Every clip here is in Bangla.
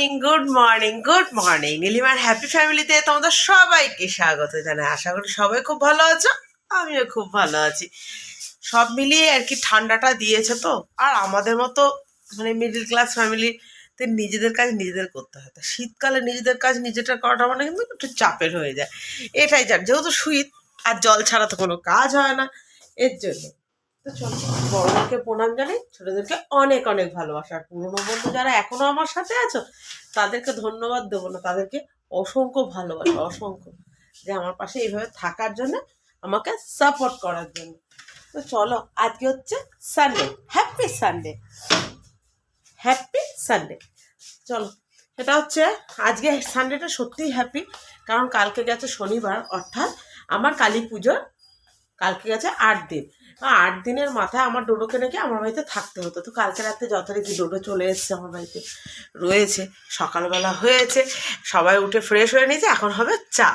Morning good morning good morning নীলিমার হ্যাপি ফ্যামিলিতে তোমাদের সবাইকে স্বাগত জানাই। আশা করি সবাই খুব ভালো আছো, আমিও খুব ভালো আছি। সব মিলিয়ে আর কি ঠান্ডাটা দিয়েছে তো, আর আমাদের মতো মানে মিডল ক্লাস ফ্যামিলিতে নিজেদের কাজ নিজেদের করতে হয়। তো শীতকালে নিজেদের কাজ নিজেটা করাটা মানে কিন্তু একটু চাপের হয়ে যায়। এটাই জান যেহেতু শীত, আর জল ছাড়া তো কোনো কাজ হয় না, এর জন্য। তো চলো, বড়দেরকে প্রণাম জানাই, ছোটদেরকে অনেক অনেক ভালোবাসা। আর পুরনো বন্ধু যারা এখনও আমার সাথে আছো, তাদেরকে ধন্যবাদ দেবো না, তাদেরকে অসংখ্য ভালোবাসা, অসংখ্য। যে আমার পাশে এইভাবে থাকার জন্য, আমাকে সাপোর্ট করার জন্য। তো চলো, আজকে হচ্ছে Sunday happy Sunday happy Sunday চলো সেটা হচ্ছে, আজকে সানডেটা সত্যিই হ্যাপি কারণ কালকে গেছে শনিবার, অর্থাৎ আমার কালী পুজোর কালকে গেছে আট দিন। আট দিনের মাথায় আমার ডোডোকে নাকি আমার বাড়িতে থাকতে হতো। তো কালকে রাতে যথারীতি ডোডো চলে এসছে আমার বাড়িতে। রয়েছে, সকালবেলা হয়েছে, সবাই উঠে ফ্রেশ হয়ে নিয়েছে, এখন হবে চা।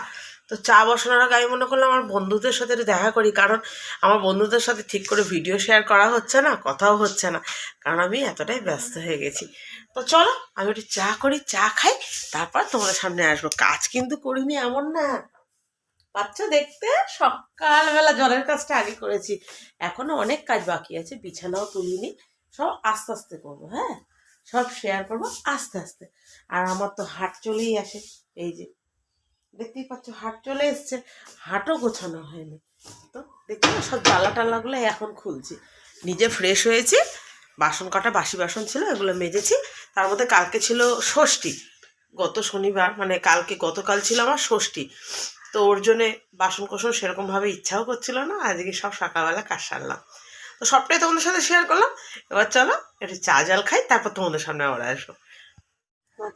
তো চা বসানোর আগে আমি মনে করলাম আমার বন্ধুদের সাথে একটু দেখা করি, কারণ আমার বন্ধুদের সাথে ঠিক করে ভিডিও শেয়ার করা হচ্ছে না, কথাও হচ্ছে না, কারণ আমি এতটাই ব্যস্ত হয়ে গেছি। তো চলো, আমি একটু চা করি, চা খাই, তারপর তোমাদের সামনে আসব। কাজ কিন্তু করিনি এমন না। পাচ্ছ দেখতে? সকালবেলা জলের কাজটা আগে করেছি। এখনও অনেক কাজ বাকি আছে বিছানাও তুলিনি। সব আস্তে আস্তে করব হ্যাঁ? সব শেয়ার করব আস্তে আস্তে। আর আমার তো হাট চলেই আসে এই যে। দেখতেই পাচ্ছ হাট চলে এসছে। হাটও গোছানো হয়নি। তো দেখতে পাচ্ছ, সব জ্বালা টালাগুলো এখন খুলছি। নিজে ফ্রেশ হয়েছি বাসন কটা বাসি বাসন ছিল এগুলো মেজেছি। তার মধ্যে কালকে ছিল ষষ্ঠী। গত শনিবার মানে কালকে গতকাল ছিল আমার ষষ্ঠী। তো ওর জন্যে বাসন কোসন সেরকমভাবে ইচ্ছাও করছিল না আজকে সব সকালবেলা কাজ সারলাম। তো সবটাই তোমাদের সাথে শেয়ার করলাম। এবার চলো একটু চা জল খাই, তারপর তোমাদের সামনে আবার আসব।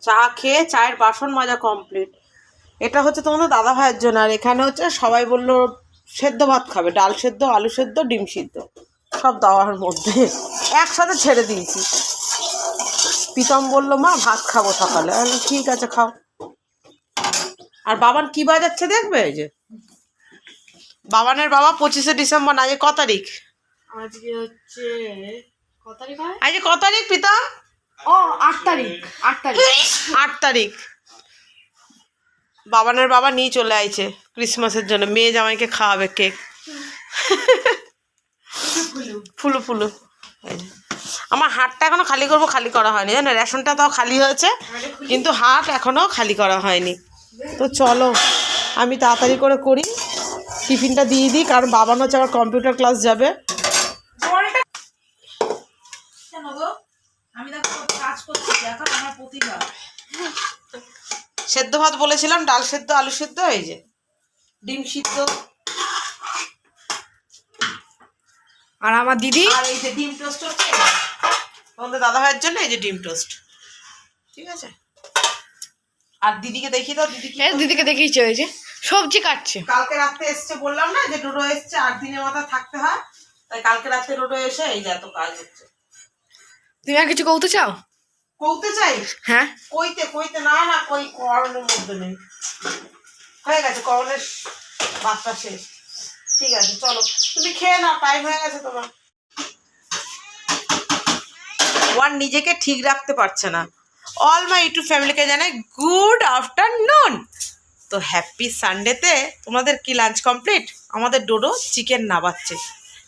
চা খেয়ে চায়ের বাসন মাজা কমপ্লিট এটা হচ্ছে তোমাদের দাদা ভাইয়ের জন্য, আর এখানে হচ্ছে সবাই বলল সেদ্ধ ভাত খাবে, ডাল সেদ্ধ, আলু সেদ্ধ, ডিম সিদ্ধ। সব দাওয়ার মধ্যে একসাথে ছেড়ে দিয়েছি। প্রীতম বলল, মা, ভাত খাব সকালে। ঠিক আছে, খাও। আর বাবান কি বাজাচ্ছে দেখবে? এই যে। বাবানের বাবা পঁচিশে ডিসেম্বর না আজকে ক তারিখ? আজকে হচ্ছে কত তারিখ আজকে ক তারিখ প্রীতম ও আট তারিখ আট তারিখ। আট তারিখ। বাবানের বাবা নিয়ে চলে আইছে ক্রিসমাসের জন্য। মেয়ে জামাইকে খাওয়াবে কেক। ফুলু ফুলু। আমার হাটটা এখনও খালি করব খালি করা হয়নি। জানো রেশনটা তাও খালি হয়েছে কিন্তু হাট এখনও খালি করা হয়নি। তো চলো আমি তাড়াতাড়ি করে করি। টিফিনটা দিয়ে দিই কারণ বাবান হচ্ছে আবার কম্পিউটার ক্লাস যাবে। কেন গো? আমি দেখো কাজ করছি এখন আমার প্রতিভা। সেদ্ধ ভাত বলেছিলাম ডাল সেদ্ধ আলু সেদ্ধ এই যে ডিম সিদ্ধ। আর আমার দিদি? আর এই যে ডিম টোস্ট হচ্ছে তোমাদের দাদা ভাইয়ের জন্য এই যে ডিম টোস্ট। ঠিক আছে? আর দিদিকে দেখিয়ে দাও দিদি কি এই দিদিকে দেখেই চলেছে সবজি কাটছে। কালকে রাতে এসছে বললাম না যে ডোডো এসছে আট দিনের মাথা থাকতে হয়। তাই কালকে রাতে ডোডো এসে এই যে এত কাজ হচ্ছে। তুমি আর কিছু কৌতে চাও? কৌতে চাই? হ্যাঁ। কইতে কইতে না না কই করণের মধ্যে নেই। হয়ে গেছে করণের বাচ্চা শেষ। ঠিক আছে চলো। তুমি খেয়ে নাও টাইম হয়ে গেছে তোমার। ওয়ান নিজেকে ঠিক রাখতে পারছে না। অল মাই ইউটিউব ফ্যামিলিকে জানাই গুড আফটারনুন তো হ্যাপি সানডেতে তোমাদের কি লাঞ্চ কমপ্লিট আমাদের ডোডো চিকেন নাবাচ্ছে।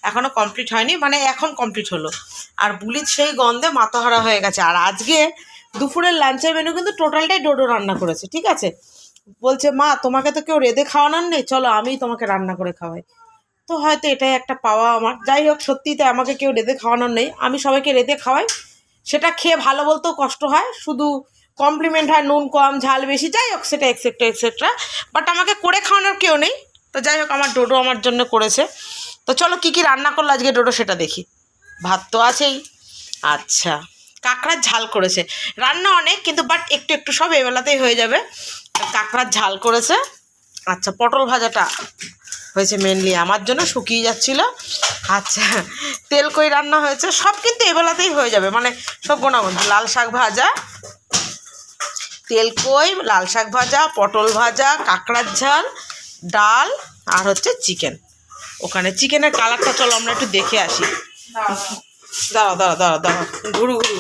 এখনও কমপ্লিট হয়নি মানে এখন কমপ্লিট হলো। আর বুলির সেই গন্ধে মাথাহারা হয়ে গেছে। আর আজকে দুপুরের লাঞ্চের মেনু কিন্তু টোটালটাই ডোডো রান্না করেছে, ঠিক আছে? বলছে, মা, তোমাকে তো কেউ রেঁধে খাওয়ানোর নেই? চলো, আমিই তোমাকে রান্না করে খাওয়াই। তো হয়তো এটাই একটা পাওয়া আমার। যাই হোক, সত্যিই তো আমাকে কেউ রেঁধে খাওয়ানোর নেই। আমি সবাইকে রেঁধে খাওয়াই। সেটা খেয়ে ভালো বলতেও কষ্ট হয়। শুধু কমপ্লিমেন্ট হয়, নুন কম, ঝাল বেশি, যাই হোক, সেটা এক্সেট্রা এক্সেট্রা বাট আমাকে করে খাওয়ানোর কেউ নেই। তো যাই হোক, আমার ডোডো আমার জন্য করেছে। তো চলো, কী কী রান্না করল আজকে ডোডো সেটা দেখি। ভাত তো আছেই। আচ্ছা কাঁকড়ার ঝাল করেছে। রান্না অনেক, কিন্তু বাট একটু একটু সব এবেলাতেই হয়ে যাবে। কাঁকড়ার ঝাল করেছে। আচ্ছা পটল ভাজাটা। হয়েছে মেনলি আমার জন্য শুকিয়ে যাচ্ছিল। আচ্ছা তেল কই রান্না হয়েছে? সব কিন্তু এবেলাতেই হয়ে যাবে। মানে সব গোনাগুন। লাল শাক ভাজা, তেল কই, লাল শাক ভাজা, পটল ভাজা, কাঁকড়ার ঝাল, ডাল আর হচ্ছে চিকেন ওখানে চিকেনের কালারটা চলো আমরা একটু দেখে আসি। দাঁড়াও দাঁড়াও দাঁড়াও দাঁড়াও। ঘুরু ঘুরু।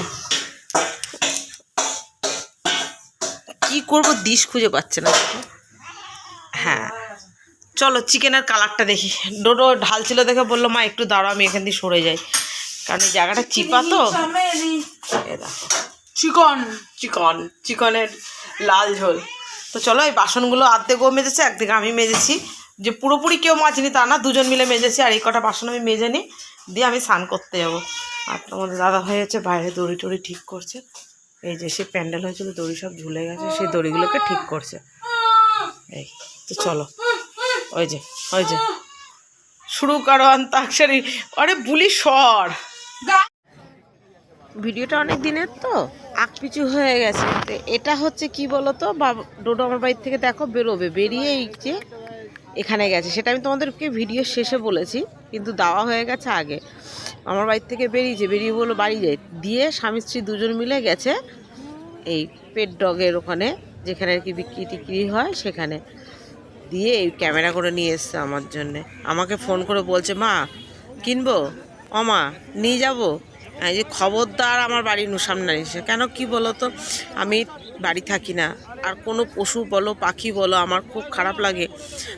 করব দিশ খুঁজে পাচ্ছে না। হ্যাঁ। চলো চিকেনের কালারটা দেখি। ডোডো ঢালছিল দেখে বলল মা একটু দাঁড়াও আমি এখান দিয়ে সরে যাই। কারণ এই জায়গাটা চিপা তো। চিকন। চিকন চিকনের লাল ঝোল। তো চলো এই বাসনগুলো আর্ধেক ও মেজেছে একদিকে আমি মেজেছি। যে পুরোপুরি কেউ মাজনি তা না দুজন মিলে মেজেছি আর এই কটা বাসন আমি মেজে নিই দিয়ে আমি স্নান করতে যাব। আর তোমাদের দাদা হয়ে যাচ্ছে বাইরে দড়ি টড়ি ঠিক করছে। এই যে সে প্যান্ডেল হয়েছিল দড়ি সব ঝুলে গেছে সেই দড়িগুলোকে ঠিক করছে। এই তো চলো। ওই যে ওই যে। শুরু করো, অন্তাক্ষরী। আরে, বুলি সর ভিডিওটা অনেক দিনের তো আকপিচু হয়ে গেছে। তো এটা হচ্ছে কি বলতো বাবা ডোডো আমার বাড়ি থেকে দেখো, বেরোবে বেরিয়ে এই যে এখানে গেছে। সেটা আমি তোমাদেরকে ভিডিও শেষে বলেছি, কিন্তু দেওয়া হয়ে গেছে আগে। আমার বাড়ি থেকে বেরিয়েছে, বেরিয়ে বলল, বাড়ি যাই। দিয়ে স্বামী স্ত্রী দুজন মিলে গেছে, এই পেট ডগের ওখানে, যেখানে আর কি বিক্রি টিক্রি হয়, সেখানে। দিয়ে এই ক্যামেরা করে নিয়ে এসছে আমার জন্যে। আমাকে ফোন করে বলছে, মা, কিনবো? ও মা, নিয়ে যাব। এই যে খবরদার আমার বাড়ির সামনে এসে, কেন কি বলো তো আমি বাড়ি থাকি না। আর কোনো পশু বলো, পাখি বলো, আমার খুব খারাপ লাগে।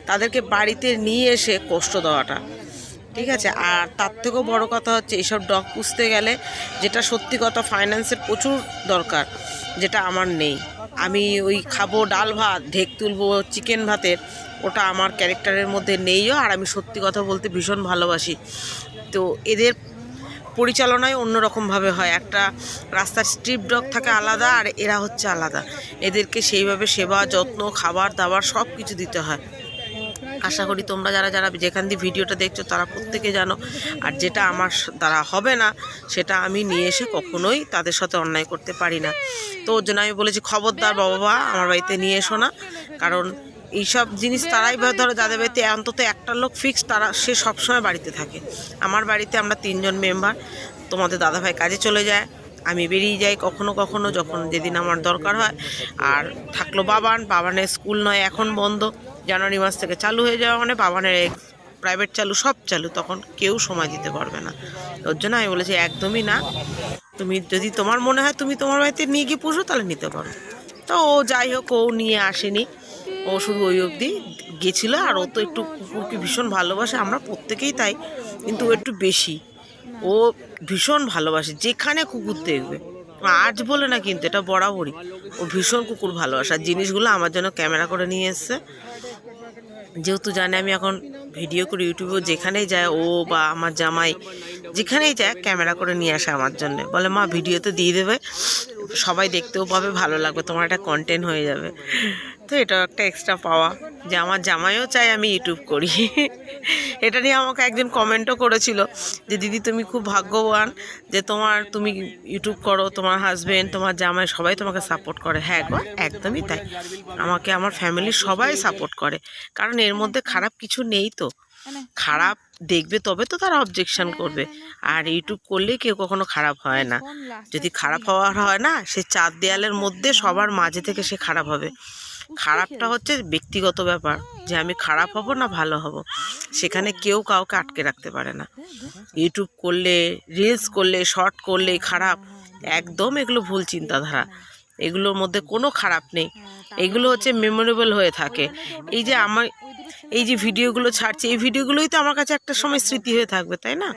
তাদেরকে বাড়িতে নিয়ে এসে কষ্ট দেওয়াটা। ঠিক আছে? আর তার থেকেও বড় কথা হচ্ছে এইসব ডগ পুষতে গেলে যেটা সত্যি কথা ফাইন্যান্সের প্রচুর দরকার, যেটা আমার নেই। আমি ওই খাব ডাল ভাত, ঢেক তুলবো চিকেন ভাতের, ওটা আমার ক্যারেক্টারের মধ্যে নেইও, আর আমি সত্যি কথা বলতে ভীষণ ভালোবাসি। তো এদের পরিচালনায় অন্যরকমভাবে হয়। একটা রাস্তার স্ট্রিপ ডগ থাকে আলাদা, আর এরা হচ্ছে আলাদা। এদেরকে সেইভাবে সেবা, যত্ন খাবার দাবার সব কিছু দিতে হয়। আশা করি তোমরা যারা যারা যেখান দিয়ে ভিডিওটা দেখছ তারা প্রত্যেকে জানো। আর যেটা আমার দ্বারা হবে না, সেটা আমি নিয়ে এসে কখনোই তাদের সাথে অন্যায় করতে পারি না। তো ওর জন্য আমি বলেছি, খবরদার বাবা আমার বাড়িতে নিয়ে এসো না। কারণ এইসব জিনিস তারাই ধরো যাদের বাড়িতে অন্তত একটা লোক ফিক্স তারা, সে সবসময় বাড়িতে থাকে। আমার বাড়িতে আমরা তিনজন মেম্বার তোমাদের দাদাভাই কাজে চলে যায়, আমি বেরিয়ে যাই কখনো কখনো যখন যেদিন আমার দরকার হয়। আর থাকল বাবান, বাবানের স্কুল নয়, এখন বন্ধ। জানুয়ারি মাস থেকে চালু হয়ে যাওয়া মানে বাবানের প্রাইভেট চালু, সব চালু, তখন কেউ সময় দিতে পারবে না। ওর জন্য আমি বলেছি, একদমই না। তুমি যদি তোমার মনে হয় তুমি তোমার বাড়িতে নিয়ে গিয়ে পুষো, তাহলে নিতে পারো। তো ও যাই হোক, ও নিয়ে আসেনি। ও শুধু ওই অবধি গেছিল, আর ও তো একটু কুকুরকে ভীষণ ভালোবাসে, আমরা প্রত্যেকেই তাই, কিন্তু ও একটু বেশি। ও ভীষণ ভালোবাসে, যেখানে কুকুর দেখবে। আজ বলে না, কিন্তু এটা বরাবরই। ও ভীষণ কুকুর ভালোবাসা জিনিসগুলো আমার জন্য ক্যামেরা করে নিয়ে এসছে। যেহেতু জানে আমি এখন ভিডিও করি ইউটিউবে যেখানেই যায় ও বা আমার জামাই যেখানেই যায় ক্যামেরা করে নিয়ে আসে আমার জন্য। বলে, মা ভিডিওতে দিয়ে দেবে। সবাই দেখতেও পাবে, ভালো লাগবে। তোমার একটা কন্টেন্ট হয়ে যাবে। তো এটাও একটা এক্সট্রা পাওয়া যে আমার জামাইও চাই আমি ইউটিউব করি। এটা নিয়ে আমাকে একজন কমেন্টও করেছিল যে দিদি তুমি খুব ভাগ্যবান যে তোমার তুমি ইউটিউব করো তোমার হাজবেন্ড তোমার জামাই সবাই তোমাকে সাপোর্ট করে। হ্যাঁ গো একদমই তাই। আমাকে আমার ফ্যামিলির সবাই সাপোর্ট করে। কারণ এর মধ্যে খারাপ কিছু নেই তো। খারাপ দেখবে তবে তো তারা অবজেকশন করবে। আর ইউটিউব করলে কেউ কখনো খারাপ হয় না। যদি খারাপ হওয়ার হয় না সে চার দেয়ালের মধ্যে সবার মাঝে থেকে সে খারাপ হবে। খারাপটা হচ্ছে ব্যক্তিগত ব্যাপার যে আমি খারাপ হব না ভালো হব। সেখানে কেউ কাউকে আটকে রাখতে পারে না। ইউটিউব করলে রিলস করলে শর্ট করলে খারাপ, একদম এগুলো ভুল চিন্তাধারা। এগুলোর মধ্যে কোনো খারাপ নেই। এগুলো হচ্ছে মেমোরেবল হয়ে থাকে। এই যে আমার, এই যে ভিডিওগুলো ছাড়ছে, এই ভিডিওগুলোই তো আমার কাছে একটা সময় স্মৃতি হয়ে থাকবে, তাই না?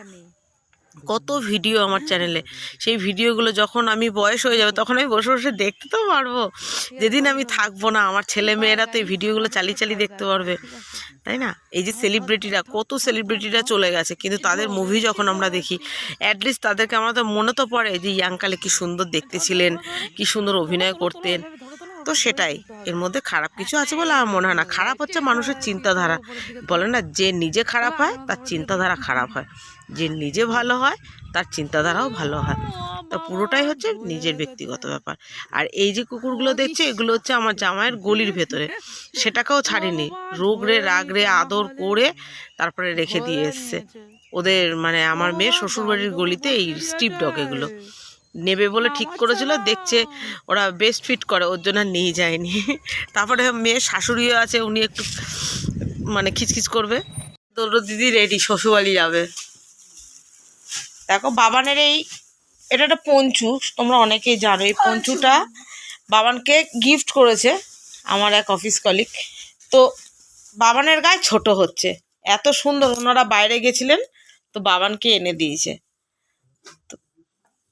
কত ভিডিও আমার চ্যানেলে। সেই ভিডিওগুলো যখন আমি বয়স হয়ে যাবে, তখন আমি বসে বসে দেখতে তো পারব। যেদিন আমি থাকব না, আমার ছেলে মেয়েরা তো এই ভিডিওগুলো চালিয়ে চালিয়ে দেখতে পারবে। তাই না? এই যে সেলিব্রিটিরা কত সেলিব্রিটিরা চলে গেছে। কিন্তু তাদের মুভি যখন আমরা দেখি অ্যাটলিস্ট তাদেরকে আমাদের মনে তো পড়ে যে ইয়াংকালে কি সুন্দর দেখতে ছিলেন কি সুন্দর অভিনয় করতেন। তো সেটাই। এর মধ্যে খারাপ কিছু আছে বলে আমার মনে হয় না। খারাপ হচ্ছে মানুষের চিন্তাধারা। বলে না, যে নিজে খারাপ হয়, তার চিন্তাধারা খারাপ হয়। যে নিজে ভালো হয়, তার চিন্তাধারাও ভালো হয়। তা পুরোটাই হচ্ছে নিজের ব্যক্তিগত ব্যাপার। আর এই যে কুকুরগুলো দেখছে, এগুলো হচ্ছে আমার জামাইয়ের গলির ভেতরে। সেটাকেও ছাড়িনি। রোগ রে, রাগ রে, আদর করে তারপরে রেখে দিয়ে এসছে। ওদের মানে আমার মেয়ে শ্বশুরবাড়ির গলিতে এই স্ট্রিপ ডগ এগুলো। নেবে বলে ঠিক করেছিল দেখছে ওরা বেস্ট ফিট করে ওর জন্য আর নিয়ে যায়নি। তারপরে মেয়ের শাশুড়িও আছে উনি একটু মানে খিচখিচ করবে। তোর দিদি রেডি শ্বশুরবাড়ি যাবে। দেখো বাবানের এই এটা একটা পঞ্চু তোমরা অনেকেই জানো এই পঞ্চুটা বাবানকে গিফট করেছে আমার এক অফিস কলিগ তো বাবানের গায়ে ছোট হচ্ছে এত সুন্দর ওনারা বাইরে গেছিলেন তো বাবানকে এনে দিয়েছে। তো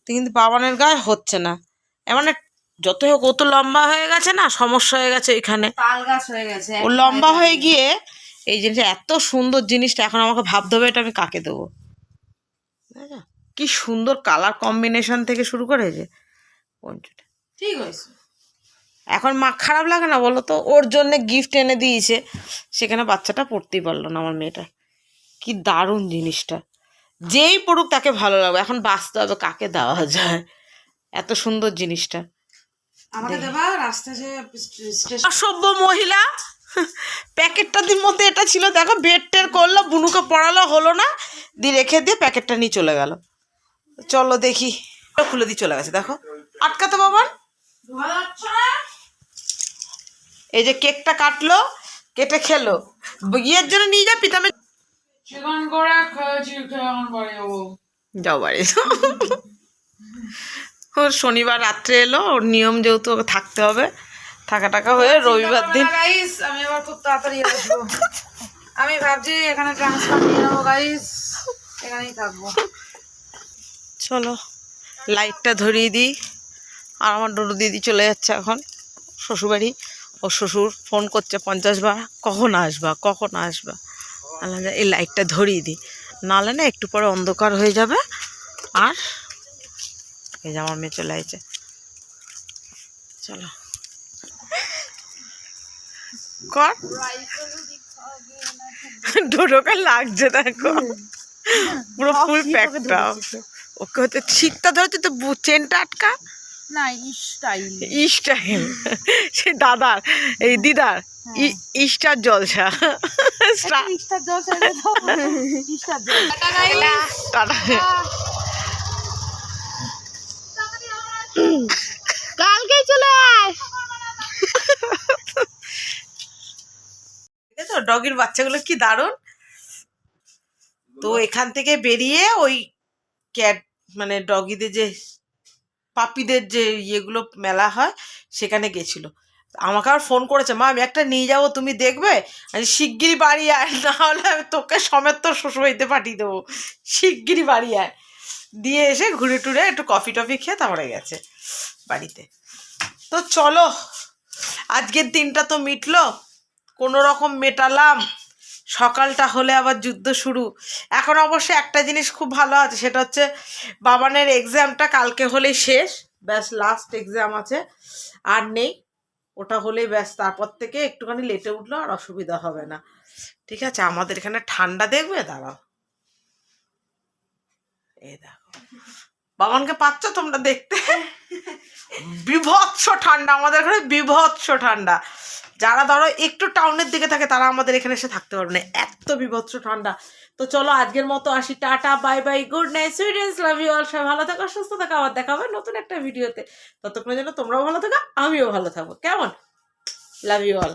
কিন্তু বাবানের গায়ে হচ্ছে না। এমন এক- যতই হোক ও তো লম্বা হয়ে গেছে না সমস্যা হয়ে গেছে এখানে। তাল গাছ হয়ে গেছে ও লম্বা হয়ে গিয়ে এই জিনিসটা এত সুন্দর জিনিসটা এখন আমাকে ভাবতে হবে এটা আমি কাকে দেবো? কি সুন্দর কালার কম্বিনেশন থেকে শুরু করেছে পঞ্চুটা। ঠিক হয়েছে। এখন মা খারাপ লাগে না বলো তো? ওর জন্য গিফট এনে দিয়েছে। সেখানে বাচ্চাটা পড়তেই পারল না আমার মেয়েটা। কি দারুণ জিনিসটা। যেই পড়ুক তাকে ভালো লাগবে। এখন বাঁচতে হবে কাকে দেওয়া যায়? এত সুন্দর জিনিসটা। অসভ্য মহিলা। প্যাকেটটার মধ্যে এটা ছিল। দেখো বেড টের করল বুনুকে পড়ালো হলো না। দিয়ে রেখে দিয়ে প্যাকেটটা নিয়ে চলে গেল। চলো দেখি। খুলে দিয়ে চলে গেছে দেখো। আটকাতে বাবান না এই যে কেকটা কাটলো কেটে খেলো। ইয়ের জন্য নিয়ে যা পিতামে চিকেন করে খেয়েছি কেমন বাড়ি যাব যাও বাড়ি। ওর শনিবার রাত্রে এলো ওর নিয়ম যেহেতু থাকতে হবে থাকা টাকা হয়ে রবিবার দিন আমি আবার খুব তাড়াতাড়ি আসব। আমি ভাবছি এখানে ট্রান্সফার নিয়ে নেব গাইস এখানেই থাকব। চলো লাইটটা ধরিয়ে দিই। আর আমার ডোডো দিদি চলে যাচ্ছে এখন শ্বশুরবাড়ি। ও শ্বশুর ফোন করছে পঞ্চাশ বার কখন আসবা কখন আসবা? আল্লাহ এই লাইটটা ধরিয়ে দিই। নাহলে না একটু পরে অন্ধকার হয়ে যাবে। আর এই যে আমার মেয়ে চলে আসছে চলো। কর। ডোডোকে লাগছে দেখো। পুরো ফুল প্যাকটা ওকে হতে ঠিকটা ধরেছে তো চেনটা আটকা। না স্টাইল স্টাইল সে দাদার এই দিদার ই- স্টার জলসা। স্টার স্টার জল ছেড়ে দাও। টাটা কালকেই চলে আয়। তো ডগির বাচ্চাগুলো কি দারুণ। তো এখান থেকে বেরিয়ে ওই ক্যাট মানে ডগিদের যে পাপিদের যে ইয়েগুলো মেলা হয়, সেখানে গেছিল। আমাকে আর ফোন করেছে, মা, আমি একটা নিয়ে যাব, তুমি দেখবে? আমি শিগগিরই বাড়ি আয়, না হলে আমি তোকে সমেত তোর শ্বশুরবাড়িতে পাঠিয়ে দেবো। শিগগিরই বাড়ি আয়। দিয়ে এসে ঘুরে টুরে একটু কফি টফি খেয়ে তারপরে গেছে বাড়িতে। তো চলো, আজকের দিনটা তো মিটলো কোনো রকম মেটালাম। সকালটা হলে আবার যুদ্ধ শুরু। এখন অবশ্য একটা জিনিস খুব ভালো আছে সেটা হচ্ছে বাবানের এক্সামটা কালকে হলেই শেষ। ব্যাস লাস্ট এক্সাম আছে। আর নেই। ওটা হলেই ব্যাস তারপর থেকে একটুখানি লেটে উঠল আর অসুবিধা হবে না। ঠিক আছে আমাদের এখানে ঠান্ডা দেখবে? দাঁড়াও। এই দেখো। বাবানকে পাচ্ছ তোমরা দেখতে? বিভৎস ঠান্ডা আমাদের এখানে বিভৎস ঠান্ডা। যারা ধরো একটু টাউনের দিকে থাকে, তারা আমাদের এখানে এসে থাকতে পারবে না। এত বিভৎস ঠান্ডা। তো চলো আজকের মতো আসি। Tata bye bye good night সুইডেন্স love you all সবাই ভালো থাকো, সুস্থ থাকো, আবার দেখা হবে নতুন একটা ভিডিওতে ততক্ষণের যেন তোমরাও ভালো থাকো, আমিও ভালো থাকব। কেমন? লাভ ইউ অল